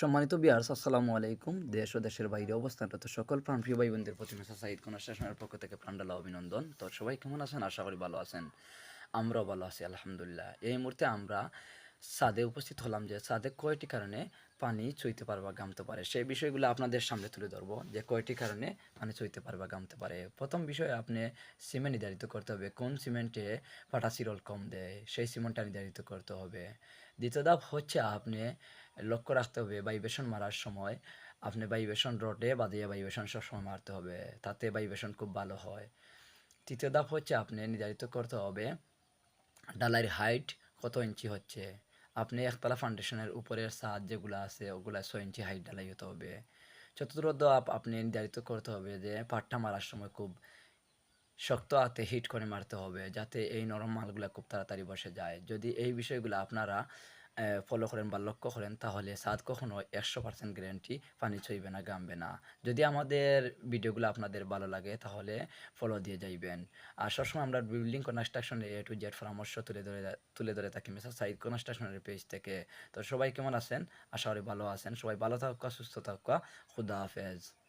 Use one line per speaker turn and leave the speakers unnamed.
সম্মানিত বিয়ার্স, আসসালামু আলাইকুম। দেশ ও দেশের বাইরে অবস্থানরত সকল প্রাণপ্রিয় ভাই বোনদের প্রতি মেসা সাইদ কোন স্টেশনের পক্ষ থেকে প্রাণডালা অভিনন্দন। তো সবাই কেমন আছেন? আশা করি ভালো আছেন। আমরাও ভালো আছি, আলহামদুলিল্লাহ। এই মুহূর্তে আমরা সাদে উপস্থিত হলাম যে সাদে কয়টি কারণে পানি চইতে পারে বা গামতে পারে, সেই বিষয়গুলো আপনাদের সামনে তুলে ধরবো যে কয়টি কারণে পানি চইতে পারে বা গামতে পারে। প্রথম বিষয়ে আপনি সিমেন্ট নির্ধারিত করতে হবে, কোন সিমেন্টে পাটাসিরল কম দেয়, সেই সিমেন্টটা নির্ধারিত করতে হবে। দ্বিতীয় ধাপ হচ্ছে আপনি লক্ষ্য রাখতে হবে ভাইব্রেশন মারার সময়। আপনি ভাইব্রেশন রডে বাদিয়ে ভাইব্রেশন সবসময় মারতে হবে, তাতে ভাইব্রেশন খুব ভালো হয়। তৃতীয় ধাপ হচ্ছে আপনি নির্ধারিত করতে হবে ডালাইয়ের হাইট কত ইঞ্চি হচ্ছে। আপনি একতলা ফাউন্ডেশনের উপরের ছাদ যেগুলো আছে, ওগুলা ছয় ইঞ্চি হাইট ডালাই হতে হবে। চতুর্থ ধাপ আপনি নির্ধারিত করতে হবে যে পাটটা মারার সময় খুব শক্ত হাতে হিট করে মারতে হবে, যাতে এই নরম মালগুলো খুব তাড়াতাড়ি বসে যায়। যদি এই বিষয়গুলো আপনারা ফলো করেন বা লক্ষ্য করেন, তাহলে সাদ কখনো একশো পার্সেন্ট গ্যারেন্টি পানি ছইবে না, গামবে না। যদি আমাদের ভিডিওগুলো আপনাদের ভালো লাগে, তাহলে ফলো দিয়ে যাইবেন। আর সবসময় আমরা বিল্ডিং কনস্ট্রাকশনের এ টু জেড পরামর্শ তুলে ধরে তুলে ধরে থাকি। মেসা সাইড কনস্ট্রাকশনের পেজ থেকে। তো সবাই কেমন আছেন? আশা করি ভালো আছেন। সবাই ভালো থাকুক, সুস্থ থাকুক। খুদা হাফেজ।